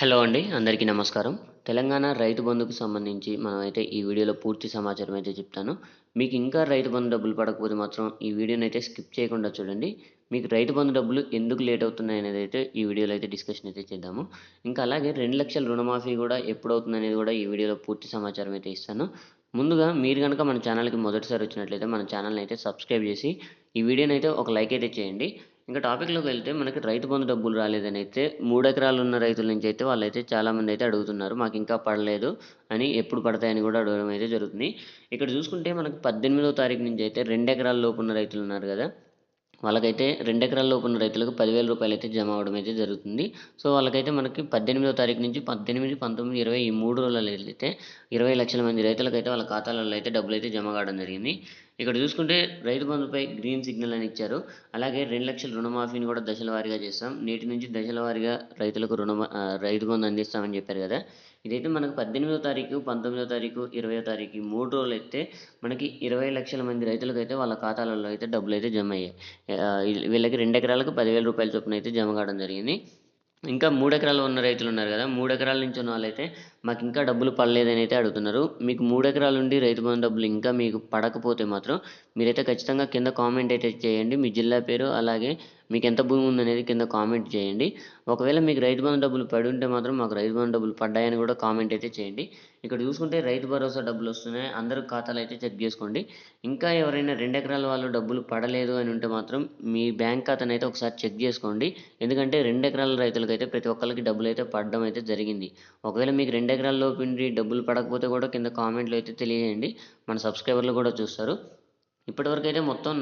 Hello అండి అందరికీ నమస్కారం. తెలంగాణ రైతు బంధుకు సంబంధించి మనమైతే ఈ వీడియోలో పూర్తి సమాచారం అయితే చెప్తాను. మీకు ఇంకా రైతు బంధు డబ్బులు పడకపోతే మాత్రం ఈ వీడియోని అయితే స్కిప్ చేయకుండా చూడండి. మీకు రైతు బంధు డబ్బులు ఎందుకు లేట్ అవుతున్నాయి అనేది అయితే ఈ వీడియోలో అయితే డిస్కషన్ అయితే చేద్దాము. ఇంకా అలాగే రెండు లక్షల రుణమాఫీ కూడా ఎప్పుడు అవుతుంది అనేది కూడా ఈ వీడియోలో పూర్తి సమాచారం అయితే ఇస్తాను. ముందుగా మీరు కనుక మన ఛానల్కి మొదటిసారి వచ్చినట్లయితే మన ఛానల్ని అయితే సబ్స్క్రైబ్ చేసి ఈ వీడియోని అయితే ఒక లైక్ అయితే చేయండి. ఇంకా టాపిక్లోకి వెళ్తే మనకి రైతు బంధు డబ్బులు రాలేదని అయితే మూడు ఎకరాలు ఉన్న రైతుల నుంచి అయితే వాళ్ళైతే చాలామంది అయితే అడుగుతున్నారు మాకు ఇంకా పడలేదు అని ఎప్పుడు పడతాయని కూడా అడగడం అయితే జరుగుతుంది. ఇక్కడ చూసుకుంటే మనకు పద్దెనిమిదో తారీఖు నుంచి అయితే రెండు ఎకరాల లోపు ఉన్న రైతులు ఉన్నారు కదా వాళ్ళకైతే రెండు ఎకరాల లోపు ఉన్న రైతులకు పదివేల రూపాయలు అయితే జమ అవడం అయితే జరుగుతుంది. సో వాళ్ళకైతే మనకి పద్దెనిమిదో తారీఖు నుంచి పద్దెనిమిది పంతొమ్మిది ఇరవై ఈ మూడు రోజులలో అయితే ఇరవై లక్షల మంది రైతులకైతే వాళ్ళ ఖాతాలలో అయితే డబ్బులు అయితే జమ కావడం జరిగింది. ఇక్కడ చూసుకుంటే రైతు బంధుపై గ్రీన్ సిగ్నల్ అని ఇచ్చారు. అలాగే రెండు లక్షల రుణమాఫీని కూడా దశల వారీగా చేస్తాం. నేటి నుంచి దశల వారీగా రైతులకు రుణ రైతు బంధు అందిస్తామని చెప్పారు కదా. ఇదైతే మనకు పద్దెనిమిదో తారీఖు పంతొమ్మిదో తారీఖు ఇరవయో తారీఖు మూడు రోజులు అయితే మనకి ఇరవై లక్షల మంది రైతులకు అయితే వాళ్ళ ఖాతాలలో అయితే డబ్బులు అయితే జమ అయ్యాయి. వీళ్ళకి రెండు ఎకరాలకు పదివేల రూపాయల చొప్పున అయితే జమ కావడం జరిగింది. ఇంకా మూడు ఎకరాలు ఉన్న రైతులు ఉన్నారు కదా మూడు ఎకరాల నుంచి ఉన్న వాళ్ళైతే మాకు ఇంకా డబ్బులు పడలేదని అయితే అడుగుతున్నారు. మీకు మూడు ఎకరాలు ఉండి రైతు బంధు డబ్బులు ఇంకా మీకు పడకపోతే మాత్రం మీరైతే ఖచ్చితంగా కింద కామెంట్ అయితే చేయండి. మీ జిల్లా పేరు అలాగే మీకు ఎంత భూమి ఉందనేది కింద కామెంట్ చేయండి. ఒకవేళ మీకు రైతు బంధు డబ్బులు పడి ఉంటే మాత్రం మాకు రైతు బంధు డబ్బులు పడ్డాయని కూడా కామెంట్ అయితే చేయండి. ఇక్కడ చూసుకుంటే రైతు భరోసా డబ్బులు వస్తున్నాయి. అందరూ ఖాతాలు అయితే చెక్ చేసుకోండి. ఇంకా ఎవరైనా రెండు ఎకరాల వాళ్ళు డబ్బులు పడలేదు అని ఉంటే మాత్రం మీ బ్యాంక్ ఖాతాను అయితే ఒకసారి చెక్ చేసుకోండి. ఎందుకంటే రెండు ఎకరాల రైతులకు అయితే ప్రతి ఒక్కరికి డబ్బులు అయితే పడడం అయితే జరిగింది. ఒకవేళ మీకు రెండు ఎకరాల లోపు డబ్బులు పడకపోతే కూడా కింద కామెంట్లో అయితే తెలియజేయండి. మన సబ్స్క్రైబర్లు కూడా చూస్తారు. ఇప్పటివరకు అయితే మొత్తం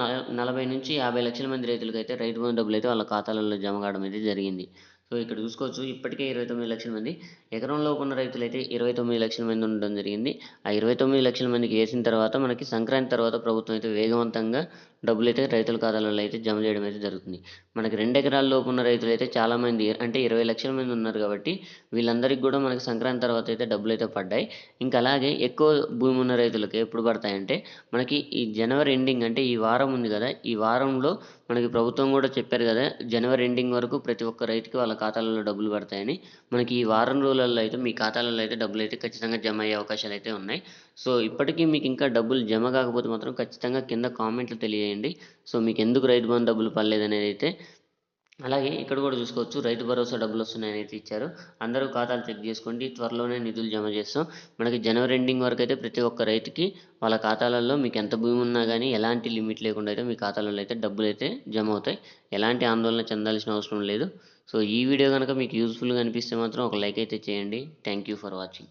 నలభై నుంచి యాభై లక్షల మంది రైతులకు అయితే రైతు బంధు డబ్బులు అయితే వాళ్ళ ఖాతాలలో జమ కావడం అయితే జరిగింది. సో ఇక్కడ చూసుకోవచ్చు ఇప్పటికే ఇరవై తొమ్మిది లక్షల మంది ఎకరంలో ఉన్న రైతులైతే ఇరవై తొమ్మిది లక్షల మంది ఉండడం జరిగింది. ఆ ఇరవై తొమ్మిది లక్షల మందికి వేసిన తర్వాత మనకి సంక్రాంతి తర్వాత ప్రభుత్వం అయితే వేగవంతంగా డబ్బులు అయితే రైతుల ఖాతాలలో అయితే జమ చేయడం అయితే జరుగుతుంది. మనకి రెండు ఎకరాల లోపు ఉన్న రైతులు అయితే చాలామంది అంటే ఇరవై లక్షల మంది ఉన్నారు కాబట్టి వీళ్ళందరికీ కూడా మనకి సంక్రాంతి తర్వాత అయితే డబ్బులు అయితే పడ్డాయి. ఇంకా అలాగే ఎక్కువ భూమి ఉన్న రైతులకు ఎప్పుడు పడతాయంటే మనకి ఈ జనవరి ఎండింగ్ అంటే ఈ వారం ఉంది కదా ఈ వారంలో మనకి ప్రభుత్వం కూడా చెప్పారు కదా జనవరి ఎండింగ్ వరకు ప్రతి ఒక్క రైతుకి వాళ్ళ ఖాతాలలో డబ్బులు పడతాయని. మనకి ఈ వారం రోజులలో అయితే మీ ఖాతాలలో అయితే డబ్బులు అయితే ఖచ్చితంగా జమ అయ్యే అవకాశాలు అయితే ఉన్నాయి. సో ఇప్పటికీ మీకు ఇంకా డబ్బులు జమ కాకపోతే మాత్రం ఖచ్చితంగా కింద కామెంట్లు తెలియజేయండి. సో మీకు ఎందుకు రైతు బంధు డబ్బులు పడలేదనేది అయితే అలాగే ఇక్కడ కూడా చూసుకోవచ్చు రైతు భరోసా డబ్బులు వస్తున్నాయని అయితే ఇచ్చారు. అందరూ ఖాతాలు చెక్ చేసుకోండి త్వరలోనే నిధులు జమ చేస్తాం. మనకి జనవరి ఎండింగ్ వరకు అయితే ప్రతి ఒక్క రైతుకి వాళ్ళ ఖాతాలలో మీకు ఎంత భూమి ఉన్నా కానీ ఎలాంటి లిమిట్ లేకుండా అయితే మీ ఖాతాలలో అయితే డబ్బులు అయితే జమ అవుతాయి. ఎలాంటి ఆందోళన చెందాల్సిన అవసరం లేదు. సో ఈ వీడియో కనుక మీకు యూస్ఫుల్గా అనిపిస్తే మాత్రం ఒక లైక్ అయితే చేయండి. Thank you for watching